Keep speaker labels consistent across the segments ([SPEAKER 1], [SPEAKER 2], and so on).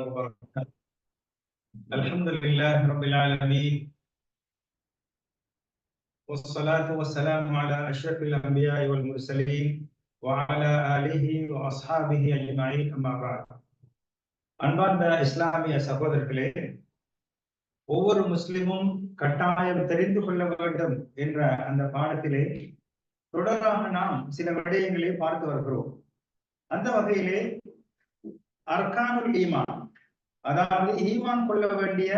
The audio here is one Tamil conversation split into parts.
[SPEAKER 1] وبركاته الحمد لله رب العالمين والصلاة والسلام على أشرف الأنبياء والمرسلين وعلى آله وأصحابه أجمعين أما بعد அன்பார்ந்த இஸ்லாமிய சகோதரர்களே ஒவ்வொரு முஸ்லிமும் கட்டாயம் தெரிந்து கொள்ள வேண்டும் என்ற அந்த பாடத்திலே தொடராக நாம் சில விடயங்களை பார்த்து வருகிறோம் அந்த வகையிலே அர்கானுல் ஈமான். அதாவது ஈமான் கொள்ள வேண்டிய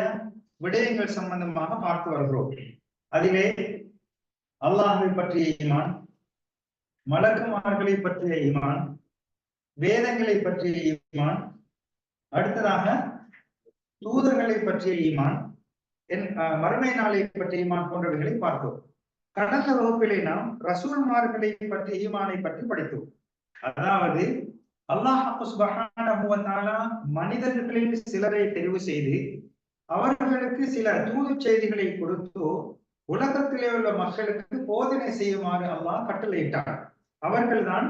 [SPEAKER 1] விடயங்கள் சம்பந்தமாக பார்த்து வருகிறோம். அதிலே அல்லாஹை பற்றிய ஈமான் மலக்குமார்களை பற்றிய ஈமான் வேதங்களை பற்றிய ஈமான் அடுத்ததாக தூதர்களை பற்றிய ஈமான் என் மறுமை நாளை பற்றிய ஈமான் போன்றவைகளை பார்த்தோம். கடந்த வகுப்பிலே நாம் ரசூல்மார்களை பற்றிய ஈமானை பற்றி படித்தோம். அதாவது அல்லாஹ் மனிதர்களில் சிலரை தெரிவு செய்து அவர்களுக்கு சில தூது செய்திகளை கொடுத்தோ உலகத்திலே உள்ள மக்களுக்கு போதனை செய்யுமாறு அல்லாஹ் கட்டளையிட்டார் அவர்கள்தான்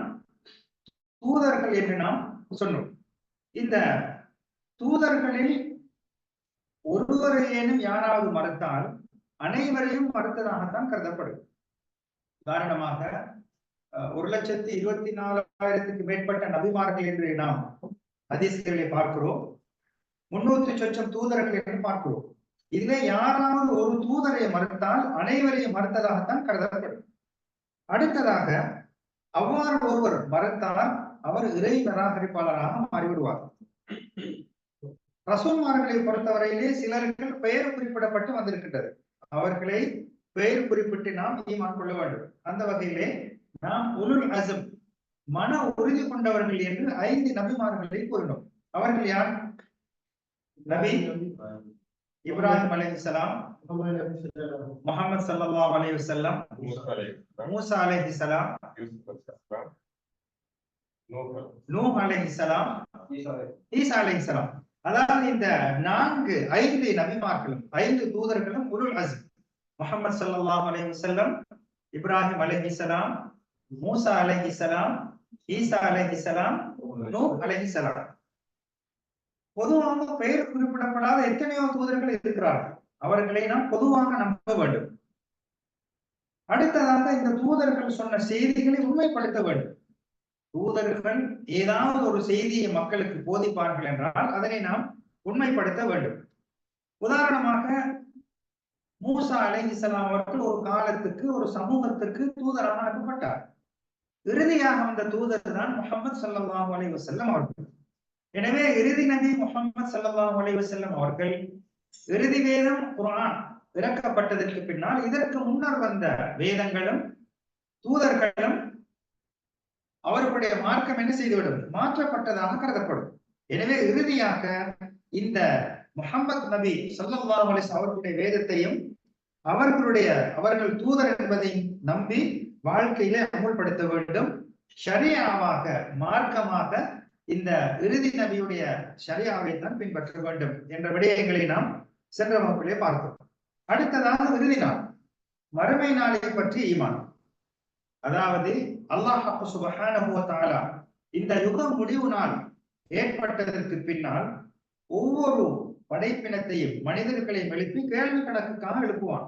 [SPEAKER 1] தூதர்கள் என்று நாம் சொன்னோம். இந்த தூதர்களில் ஒருவரையேனும் யாராவது மறுத்தால் அனைவரையும் மறுத்ததாகத்தான் கருதப்படும். உதாரணமாக ஒரு லட்சத்தி இருபத்தி நாலாயிரத்துக்கு மேற்பட்ட நபிமார்கள் என்று நாம் அதிசயங்களை பார்க்கிறோம். முன்னூத்தி சொச்சம் தூதர்கள் என்று பார்க்கிறோம். இதுவே யாராவது ஒரு தூதரை மறுத்தால் அனைவரையும் மறுத்ததாகத்தான் கருதப்படும். அடுத்ததாக அவ்வாறு ஒருவர் மறுத்தால் அவர் இறை நிராகரிப்பாளராக மாறிவிடுவார். ரசூல்மார்களை பொறுத்தவரையிலே சிலர்கள் பெயர் குறிப்பிடப்பட்டு வந்திருக்கின்றது. அவர்களை பெயர் குறிப்பிட்டு நாம் ஈமான் கொள்ள வேண்டும். அந்த வகையிலே நாம் உருள் அசம் மன உறுதி கொண்டவர்கள் என்று ஐந்து நபிமார்களை கூறினோம். அவர்கள் யார்? நபி இப்ராஹிம் அலைஹிஸ்ஸலாம் முகமது சல்லா அலைஹி மூசா அலைஹிஸ்ஸலாம் நூ அலைஹிஸ்ஸலாம் ஈசா அலைஹிஸ்ஸலாம் அதாவது இந்த நான்கு ஐந்து நபிமார்களும் ஐந்து தூதர்களும் உருள் அசம் முகமது சல்லாஹ் அலைஹி இப்ராஹிம் அலைஹிஸ்ஸலாம் மூசா அலைஹிஸ்ஸலாம் ஈசா அலைஹிஸ்ஸலாம் அலஹி சலாம். பொதுவாக பெயர் குறிப்பிடப்படாத எத்தனையோ தூதர்கள் இருக்கிறார்கள். அவர்களை நாம் பொதுவாக நம்ப வேண்டும். அடுத்ததாக இந்த தூதர்கள் சொன்ன செய்திகளை உண்மைப்படுத்த வேண்டும். தூதர்கள் ஏதாவது ஒரு செய்தியை மக்களுக்கு போதிப்பார்கள் என்றால் அதனை நாம் உண்மைப்படுத்த வேண்டும். உதாரணமாக மூசா அலைஹிசலாம் அவர்கள் ஒரு காலத்துக்கு ஒரு சமூகத்திற்கு தூதராக அனுப்பப்பட்டார். இறுதியாக வந்த தூதர் தான் முகமது சல்லாஹூ அலி வசல்லம் அவர்கள். எனவே இறுதி நபி முகமது சல்லாஹூ அலி வசல்லம் அவர்கள் இறுதி வேதம் குரான் இறக்கப்பட்டதற்கு பின்னால் இதற்கு முன்னர் வந்த வேதங்களும் தூதர்களும் அவர்களுடைய மார்க்கம் என்ன செய்துவிடும்? மாற்றப்பட்டதாக கருதப்படும். எனவே இறுதியாக இந்த முகமது நபி சல்லா அலிஸ் அவர்களுடைய வேதத்தையும் அவர்களுடைய அவர்கள் தூதர் என்பதை நம்பி வாழ்க்கையில அமுல்படுத்த வேண்டும். ஷரியாவாக மார்க்கமாக இந்த இறுதி நபியுடைய ஷரியாவை தான் பின்பற்ற வேண்டும் என்ற விடயங்களை நாம் சென்ற வகுப்பிலே பார்த்தோம். அடுத்ததாக இறுதி நாள் மறுமை நாளை பற்றி ஈமான். அதாவது அல்லாஹ் சுபஹான இந்த யுக முடிவு நாள் ஏற்பட்டதற்கு பின்னால் ஒவ்வொரு படைப்பினத்தையும் மனிதர்களையும் எழுப்பி கேள்வி கணக்குக்காக எழுப்புவான்.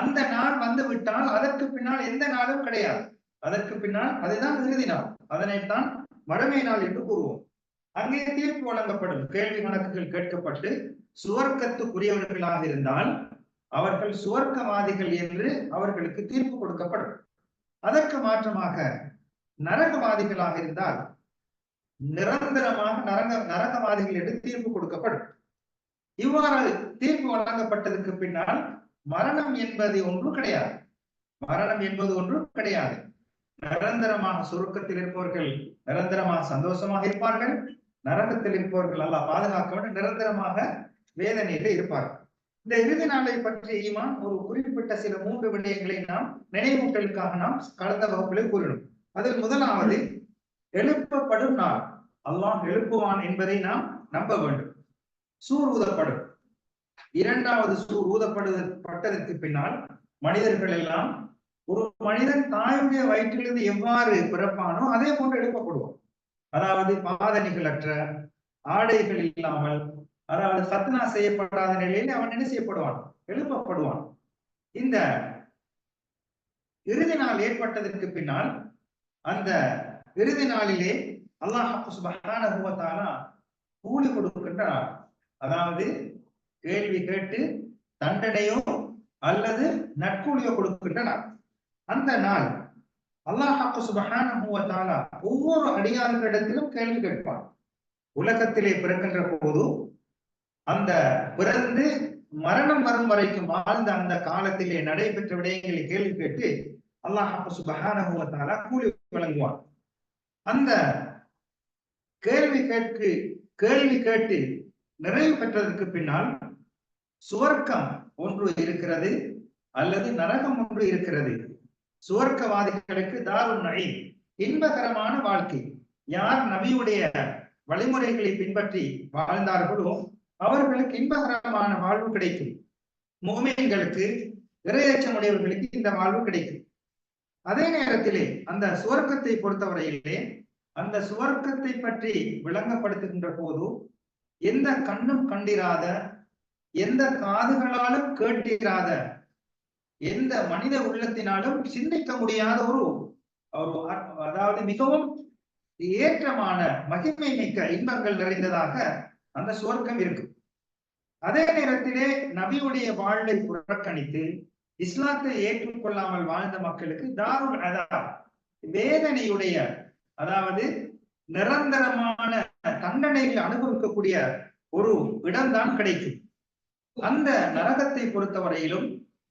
[SPEAKER 1] அந்த நாள் வந்து விட்டால் அதற்கு பின்னால் எந்த நாளும் கிடையாது. அதற்கு பின்னால் அதுதான் இறுதி நாள். அதனைத்தான் மழமை நாள் என்று கூறுவோம். அங்கே தீர்ப்பு வழங்கப்படும். கேள்வி கணக்குகள் கேட்கப்பட்டு சுவர்க்கத்துக்குரியவர்களாக இருந்தால் அவர்கள் சுவர்க்கவாதிகள் என்று அவர்களுக்கு தீர்ப்பு கொடுக்கப்படும். அதற்கு மாற்றமாக நரகவாதிகளாக இருந்தால் நிரந்தரமாக நரக நரகவாதிகள் என்று தீர்ப்பு கொடுக்கப்படும். இவ்வாறு தீர்ப்பு வழங்கப்பட்டதற்கு பின்னால் மரணம் என்பது ஒன்று கிடையாது. மரணம் என்பது ஒன்று கிடையாது. நிரந்தரமாக சுருக்கத்தில் இருப்பவர்கள் நிரந்தரமாக சந்தோஷமாக இருப்பார்கள். நரகத்தில் இருப்பவர்கள் அல்ல பாதுகாக்க வேண்டும். நிரந்தரமாக வேதனையில இருப்பார்கள். இந்த இறுதி நாளை பற்றி ஈமான் ஒரு குறிப்பிட்ட சில மூன்று விடயங்களை நாம் நினைவூட்டலுக்காக நாம் கடந்த வகுப்பில் கூறினோம். அதில் முதலாவது எழுப்பப்படும் நாள். அல்லாஹ் எழுப்புவான் என்பதை நாம் நம்ப வேண்டும். சூர் ஊதப்படும். இரண்டாவது சூர் ஊதப்படுவதற்கு பின்னால் மனிதர்கள் எல்லாம் ஒரு மனிதன் தாயுடைய வயிற்றிலிருந்து எவ்வாறு பிறப்பானோ அதே போன்று எழுப்பப்படுவோம் அதாவது பாதணிகளற்ற ஆடைகள் இல்லாமல் அதாவது சத்னா செய்யப்படாத நிலையில் அவன் என்ன செய்யப்படுவான்? எழுப்பப்படுவான். இந்த இறுதி நாள் ஏற்பட்டதற்கு பின்னால் அந்த இறுதி நாளிலே அல்லாஹ் சுபஹானஹு கூலி கொடுக்கின்றார் அதாவது கேள்வி கேட்டு தண்டனையோ அல்லது நற்கூலியோ கொடுக்கின்றனர் அந்த நாள் அல்லாஹ் சுபகான ஒவ்வொரு அடியார்களிடத்திலும் கேள்வி கேட்பான். உலகத்திலே பிறக்கின்ற போது அந்த பிறந்து மரணம் வரும் வரைக்கும் வாழ்ந்த அந்த காலத்திலே நடைபெற்ற விடயங்களை கேள்வி கேட்டு அல்லாஹ் சுபகான கூலி வழங்குவான். அந்த கேள்வி கேட்கு கேள்வி கேட்டு நிறைவு பெற்றதற்கு பின்னால் சுவர்க்கம் ஒன்று இருக்கிறது அல்லது நரகம் ஒன்று இருக்கிறது. சுவர்க்கவாதிகளுக்கு தாருன் நை இன்பகரமான வாழ்க்கை. யார் நபியுடைய வழிமுறைகளை பின்பற்றி வாழ்ந்தார்களோ அவர்களுக்கு இன்பகரமான வாழ்வு கிடைக்கும். முகமீன்களுக்கு இரையச்சமுடையவர்களுக்கு இந்த வாழ்வு கிடைக்கும். அதே நேரத்திலே அந்த சுவர்க்கத்தை பொறுத்தவரையிலே அந்த சுவர்க்கத்தை பற்றி விளங்கப்படுத்துகின்ற போது எந்த கண்ணும் கண்டிராத எந்த காதுகளாலும் கேட்டிராத எந்த மனித உள்ளத்தினாலும் சிந்திக்க முடியாத ஒரு அதாவது மிகவும் ஏற்றமான மகிமை மிக்க இன்பங்கள் நிறைந்ததாக அந்த சுவர்க்கம் இருக்கு. அதே நேரத்திலே நபியுடைய வாழ்வை புறக்கணித்து இஸ்லாத்தை ஏற்றுக்கொள்ளாமல் வாழ்ந்த மக்களுக்கு தாருல் அதா வேதனையுடைய அதாவது நிரந்தரமான தண்டனைகளை அனுபவிக்கக்கூடிய ஒரு இடம்தான் கிடைக்கும். அந்த நரகத்தை பொறுத்தவரையிலும்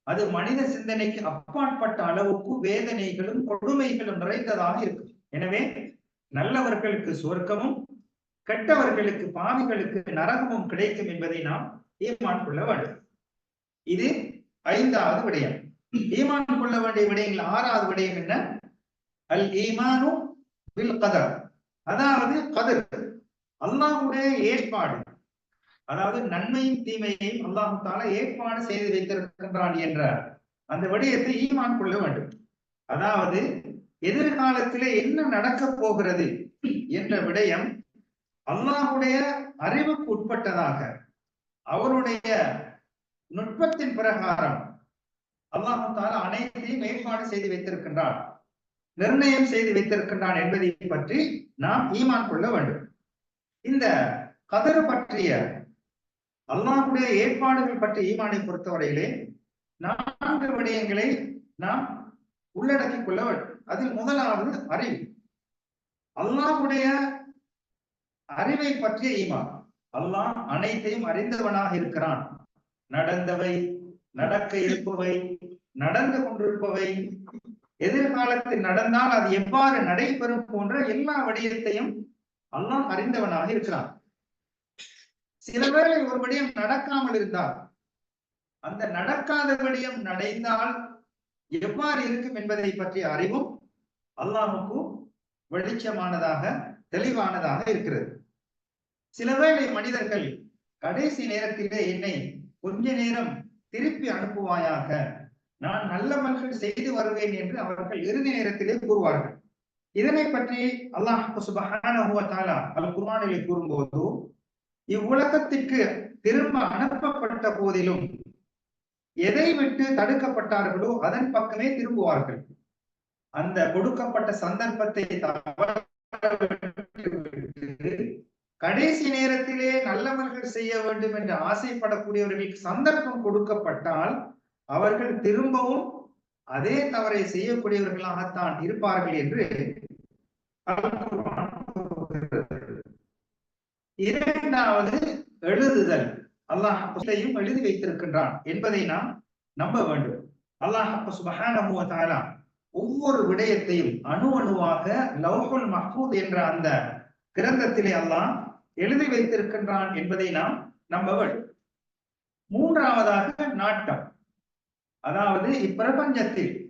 [SPEAKER 1] அது மனித சிந்தனைக்கு அப்பாற்பட்ட அளவுக்கு வேதனைகளும் கொடுமைகளும் நிறைந்ததாக இருக்கும். எனவே நல்லவர்களுக்கு சுவர்க்கமும் கெட்டவர்களுக்கு பாவிகளுக்கு நரகமும் கிடைக்கும் என்பதை நாம் ஈமான் கொள்ள வேண்டும். இது ஐந்தாவது விடயம். ஈமான் கொள்ள வேண்டிய விடயங்கள் ஆறாவது விடயம் என்ன? அல் ஈமானு கதர் அதாவது கதர் அல்லாஹுடைய ஏற்பாடு. அதாவது நன்மையும் தீமையையும் அல்லாஹு தாலா ஏற்பாடு செய்து வைத்திருக்கின்றான் என்ற அந்த விடயத்தை ஈமான் கொள்ள வேண்டும். அதாவது எதிர்காலத்திலே என்ன நடக்கப் போகிறது என்ற விடயம் அல்லாஹுடைய அறிவுக்கு உட்பட்டதாக அவருடைய நுட்பத்தின் பிரகாரம் அல்லாஹு தாலா அனைத்தையும் ஏற்பாடு செய்து வைத்திருக்கின்றான் நிர்ணயம் செய்து வைத்திருக்கின்றான் என்பதை பற்றி நாம் ஈமான் கொள்ள வேண்டும். இந்த கதறு பற்றிய அல்லாஹுடைய ஏற்பாடுகள் பற்றி ஈமானை பொறுத்தவரையிலே நான்கு விடயங்களை நாம் உள்ளடக்கிக் கொள்ள வேண்டும். அதில் முதலாவது அறிவு. அல்லாஹுடைய அறிவை பற்றிய ஈமான். அல்லாஹ் அனைத்தையும் அறிந்தவனாக இருக்கிறான். நடந்தவை நடக்க இருப்பவை நடந்து கொண்டிருப்பவை எதிர்காலத்தில் நடந்தால் அது எவ்வாறு நடைபெறும் போன்ற எல்லா விடயத்தையும் அல்லாஹ் அறிந்தவனாக இருக்கிறான். சில வேளை ஒரு விடயம் நடக்காமல் இருந்தால் அந்த நடக்காத விடயம் நடைந்தால் எவ்வாறு இருக்கும் என்பதை பற்றிய அறிவும் அல்லாஹுக்கும் வெளிச்சமானதாக தெளிவானதாக இருக்கிறது. சில வேளை மனிதர்கள் கடைசி நேரத்திலே என்னை கொஞ்ச நேரம் திருப்பி அனுப்புவாயாக நான் நல்ல நல்லவர்கள் செய்து வருவேன் என்று அவர்கள் இறுதி நேரத்திலே கூறுவார்கள். இதனை பற்றி அல்லாஹ் சுபஹானஹு வ அல் குர்ஆனிலே கூறும்போது இவ்வுலகத்திற்கு திரும்ப அனுப்பப்பட்ட போதிலும் எதை விட்டு தடுக்கப்பட்டார்களோ அதன் பக்கமே திரும்புவார்கள். அந்த கொடுக்கப்பட்ட சந்தர்ப்பத்தை கடைசி நேரத்திலே நல்லவர்கள் செய்ய வேண்டும் என்று ஆசைப்படக்கூடியவர்களுக்கு சந்தர்ப்பம் கொடுக்கப்பட்டால் அவர்கள் திரும்பவும் அதே தவறை செய்யக்கூடியவர்களாகத்தான் இருப்பார்கள் என்று இரண்டாவது எழுதுதல். அல்லாஹ் அப்பையும் எழுதி வைத்திருக்கின்றான் என்பதை நாம் நம்ப வேண்டும். அல்லாஹ் சுபஹானஹு வ ஒவ்வொரு விடயத்தையும் அணு அணுவாக லவ்ஹுல் மஹூத் என்ற அந்த கிரந்தத்திலே அல்லாஹ் எழுதி வைத்திருக்கின்றான் என்பதை நாம் நம்ப வேண்டும். மூன்றாவதாக நாட்டம். அதாவது இப்பிரபஞ்சத்தில்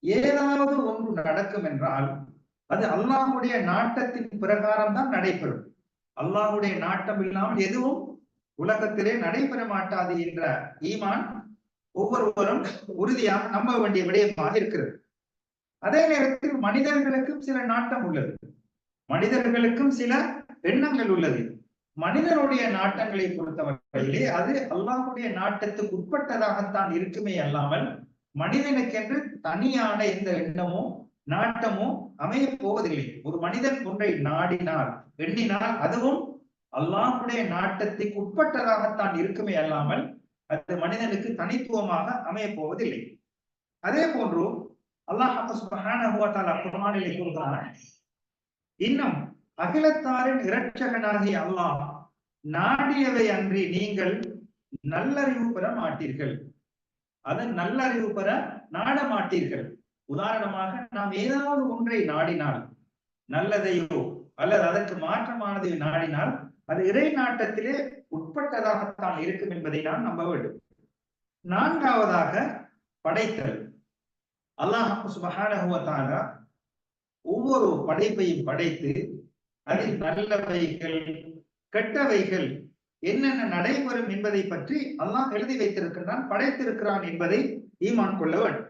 [SPEAKER 1] ஏதாவது ஒன்று நடக்கும் என்றால் அது அல்லாஹுடைய நாட்டத்தின் பிரகாரம் தான் நடைபெறும். அல்லாஹுடைய நாட்டம் இல்லாமல் எதுவும் உலகத்திலே நடைபெற மாட்டாது என்ற ஈமான் ஒவ்வொருவரும் உறுதியாக நம்ப வேண்டிய விடயமாக இருக்கிறது. அதே நேரத்தில் மனிதர்களுக்கும் சில நாட்டம் உள்ளது. மனிதர்களுக்கும் சில எண்ணங்கள் உள்ளது. மனிதனுடைய நாட்டங்களை பொறுத்தவரையிலே அது அல்லாஹுடைய நாட்டத்துக்கு உட்பட்டதாகத்தான் இருக்குமே அல்லாமல் மனிதனுக்கென்று தனியான எந்த எண்ணமோ நாட்டமும் அமைய போவதில்லை ஒரு மனிதன் ஒன்றை நாடினால் எண்ணினால் அதுவும் அல்லாஹுடைய நாட்டத்துக்கு உட்பட்டதாகத்தான் இருக்குமே அல்லாமல் அது மனிதனுக்கு தனித்துவமாக அமைய போவதில்லை அதே போன்று அல்லாஹ் குர்ஆனிலே கூறுகிறான் இன்னும் அகிலத்தாரின் இரட்சகனாகிய அல்லாஹ் நாடியவை அன்றி நீங்கள் நல்லறிவு பெற மாட்டீர்கள். அது நல்லறிவு பெற நாட மாட்டீர்கள் உதாரணமாக நாம் ஏதாவது ஒன்றை நாடினால் நல்லதையோ அல்லது அதற்கு மாற்றமானதை நாடினால் அது இறை நாட்டத்திலே உட்பட்டதாகத்தான் இருக்கும் என்பதை நான் நம்ப வேண்டும். நான்காவதாக படைத்தல். அல்லாஹ் சுபஹானஹுவத்தால ஒவ்வொரு படைப்பையும் படைத்து அதில் நல்லவைகள் கெட்டவைகள் என்னென்ன நடைபெறும் என்பதை பற்றி அல்லாஹ் எழுதி வைத்திருக்கின்றான் படைத்திருக்கிறான் என்பதை ஈமான் கொள்ள வேண்டும்.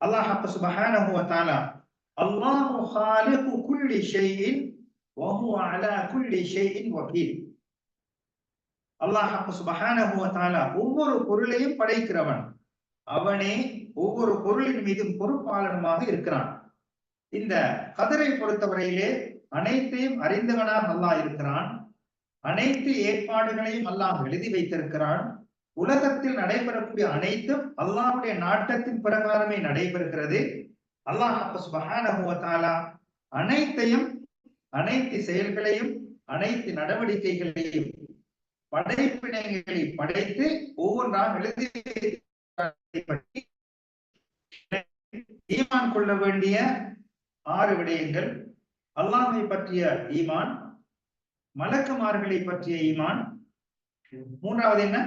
[SPEAKER 1] அல்லாஹ் சுபஹானஹு வ தஆலா அல்லாஹு ஹாலிகு குல்லி ஷைஇன் வ ஹுவ அலா குல்லி ஷைஇன் வகீல். அல்லாஹ் சுபஹானஹு வ தஆலா ஒவ்வொரு பொருளையும் படைக்கிறவன் அவனே ஒவ்வொரு பொருளின் மீதும் பொறுப்பாளனுமாக இருக்கிறான். இந்த கதரை பொறுத்தவரையிலே அனைத்தையும் அறிந்தவனாக அல்லாஹ் இருக்கிறான். அனைத்து ஏற்பாடுகளையும் அல்லாஹ் எழுதி வைத்திருக்கிறான். உலகத்தில் நடைபெறக்கூடிய அனைத்தும் அல்லாஹுடைய நாட்டத்தின் பிரகாரமே நடைபெறுகிறது. அல்லாஹ் அனைத்தையும் அனைத்து செயல்களையும் அனைத்து நடவடிக்கைகளையும் படைப்பினைகளை படைத்து ஒவ்வொன்றாக எழுதி ஈமான் கொள்ள வேண்டிய ஆறு விடயங்கள். அல்லாமை பற்றிய ஈமான் மலக்குமார்களை பற்றிய ஈமான். மூன்றாவது என்ன?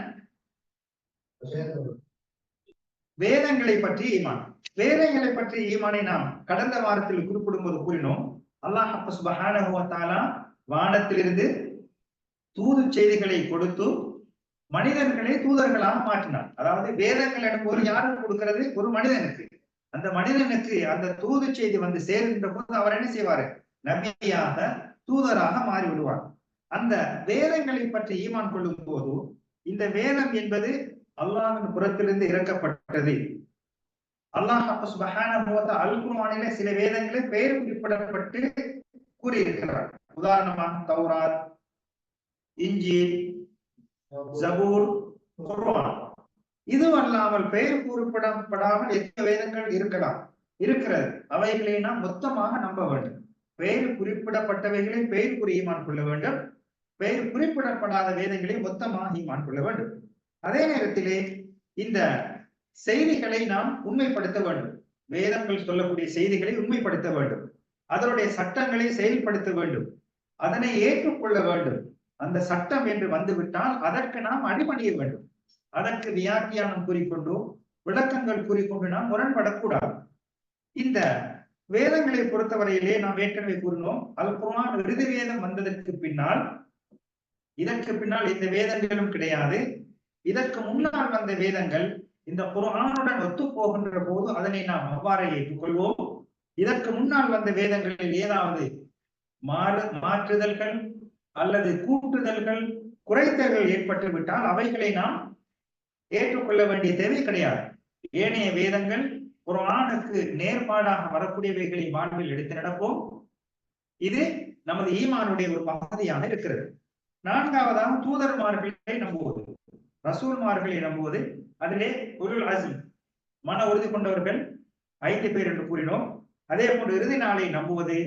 [SPEAKER 1] வேதங்களை பற்றி ஈமான். வேதங்களை பற்றி ஈமானை நாம் கடந்த வாரத்தில் குறிப்பிடும் போது கூறினோம். அல்லாஹ் சுபஹானா வானத்திலிருந்து தூது செய்திகளை கொடுத்து மனிதர்களை தூதர்களாக மாற்றினார் அதாவது வேதங்கள் என்பது யாருக்கு கொடுக்கிறது ஒரு மனிதனுக்கு. அந்த மனிதனுக்கு அந்த தூது செய்தி வந்து சேருகின்ற போது அவர் என்ன செய்வாரு? நபியாக தூதராக மாறி விடுவார் அந்த வேதங்களை பற்றி ஈமான் கொள்ளும் போது இந்த வேதம் என்பது அல்லாஹின் புறத்திலிருந்து இறக்கப்பட்டது. அல்லாஹ் அல் சில வேதங்களை பெயர் குறிப்பிடப்பட்டு கூறியிருக்கிறார். உதாரணமாக தௌராத் இஞ்சி ஜபூர் குர்வான் இது அல்லாமல் பெயர் குறிப்பிடப்படாமல் எத்தனை வேதங்கள் இருக்கலாம்? இருக்கிறது. அவைகளை நாம் மொத்தமாக நம்ப வேண்டும். பெயர் குறிப்பிடப்பட்டவைகளை பெயர் கூறி ஈமான் கொள்ள வேண்டும். பெயர் குறிப்பிடப்படாத வேதங்களை மொத்தமாக ஈமான் கொள்ள வேண்டும். அதே நேரத்திலே இந்த செய்திகளை நாம் உண்மைப்படுத்த வேண்டும். வேதங்கள் சொல்லக்கூடிய செய்திகளை உண்மைப்படுத்த வேண்டும். அதனுடைய சட்டங்களை செயல்படுத்த வேண்டும். அதனை ஏற்றுக்கொள்ள வேண்டும். அந்த சட்டம் என்று வந்துவிட்டால் அதற்கு நாம் அடிபணிய வேண்டும். அதற்கு வியாக்கியானம் கூறிக்கொண்டு விளக்கங்கள் கூறிக்கொண்டு நாம் முரண்படக்கூடாது. இந்த வேதங்களை பொறுத்தவரையிலே நாம் ஏற்கனவே கூறினோம் அல் குர்ஆன் வேதம் வந்ததற்கு பின்னால் இதற்கு பின்னால் இந்த வேதங்களும் கிடையாது. இதற்கு முன்னால் வந்த வேதங்கள் இந்த குரானுடன் ஒத்து போகின்ற போது அதனை நாம் அவ்வாறே ஏற்றுக்கொள்வோம். இதற்கு முன்னால் வந்த வேதங்களில் ஏதாவது மாறு மாற்றுதல்கள் அல்லது கூட்டுதல்கள் குறைத்தல்கள் ஏற்பட்டு விட்டால் அவைகளை நாம் ஏற்றுக்கொள்ள வேண்டிய தேவை கிடையாது. ஏனைய வேதங்கள் குரானுக்கு நேர்பாடாக வரக்கூடியவைகளை வாழ்வில் எடுத்து நடப்போம். இது நமது ஈமானுடைய ஒரு பகுதியாக இருக்கிறது. நான்காவதாக தூதர்மார்களை நம்புவது. ரசூல்மார்கள் நம்புவது அதிலே ஒரு அசிம் மன உறுதி கொண்டவர்கள் ஐந்து பேர் என்று கூறினோம். அதே போன்று இறுதி நாளை நம்புவது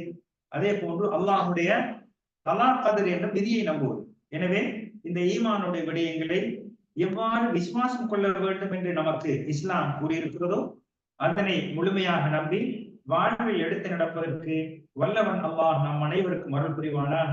[SPEAKER 1] அதே போன்று அல்லாஹுடைய தலா கதிர் என்ற விதியை நம்புவது. எனவே இந்த ஈமானுடைய விடயங்களை எவ்வாறு விசுவாசம் கொள்ள வேண்டும் என்று நமக்கு இஸ்லாம் கூறியிருக்கிறதோ அதனை முழுமையாக நம்பி வாழ்வில் எடுத்து நடப்பதற்கு வல்லவன் அல்லாஹ் நம் அனைவருக்கும் அருள் புரிவானாக.